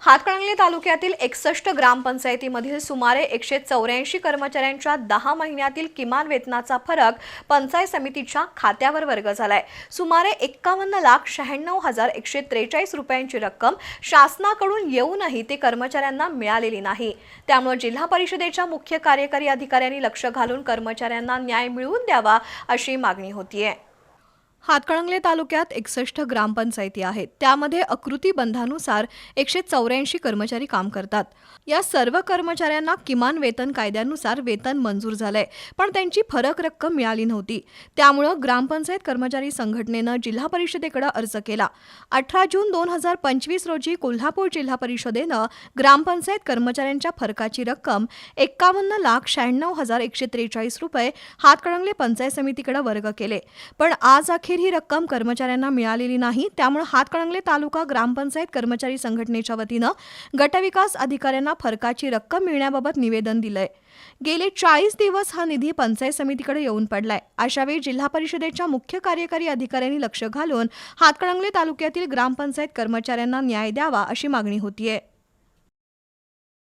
हातकणंगले तालुक्यातील एकसष्ट ग्रामपंचायतीमधील सुमारे एकशे चौऱ्याऐंशी कर्मचाऱ्यांच्या दहा महिन्यातील किमान वेतनाचा फरक पंचायत समितीच्या खात्यावर वर्ग झालाय. सुमारे एक्कावन्न लाख शहाण्णव हजार एकशे त्रेचाळीस रुपयांची रक्कम शासनाकडून येऊनही ते कर्मचाऱ्यांना मिळालेली नाही. त्यामुळे जिल्हा परिषदेच्या मुख्य कार्यकारी अधिकाऱ्यांनी लक्ष घालून कर्मचाऱ्यांना न्याय मिळवून द्यावा अशी मागणी होतीये. हातकणंगले तालुक्यात एकसष्ट ग्रामपंचायती आहेत. त्यामध्ये आकृती बंधानुसार एकशे चौऱ्याऐंशी कर्मचारी काम करतात. या सर्व कर्मचाऱ्यांना किमान वेतन कायद्यानुसार वेतन मंजूर झालंय पण त्यांची फरक रक्कम मिळाली नव्हती. त्यामुळं ग्रामपंचायत कर्मचारी संघटनेनं जिल्हा परिषदेकडे अर्ज केला. अठरा जून दोन हजार पंचवीस रोजी कोल्हापूर जिल्हा परिषदेनं ग्रामपंचायत कर्मचाऱ्यांच्या फरकाची रक्कम एक्कावन्न लाख शहाण्णव हजार एकशे त्रेचाळीस रुपये हातकणंगले पंचायत समितीकडे वर्ग केले. पण आज अखेर अखेर ही रक्कम कर्मचाऱ्यांना मिळालेली नाही. त्यामुळे हातकणंगले तालुका ग्रामपंचायत कर्मचारी संघटनेच्या वतीनं गटविकास अधिकाऱ्यांना फरकाची रक्कम मिळण्याबाबत निवेदन दिलंय. गेले चाळीस दिवस हा निधी पंचायत समितीकडे येऊन पडलाय. अशावेळी जिल्हा परिषदेच्या मुख्य कार्यकारी अधिकाऱ्यांनी लक्ष घालून हातकणंगले तालुक्यातील ग्रामपंचायत कर्मचाऱ्यांना न्याय द्यावा अशी मागणी होतीये.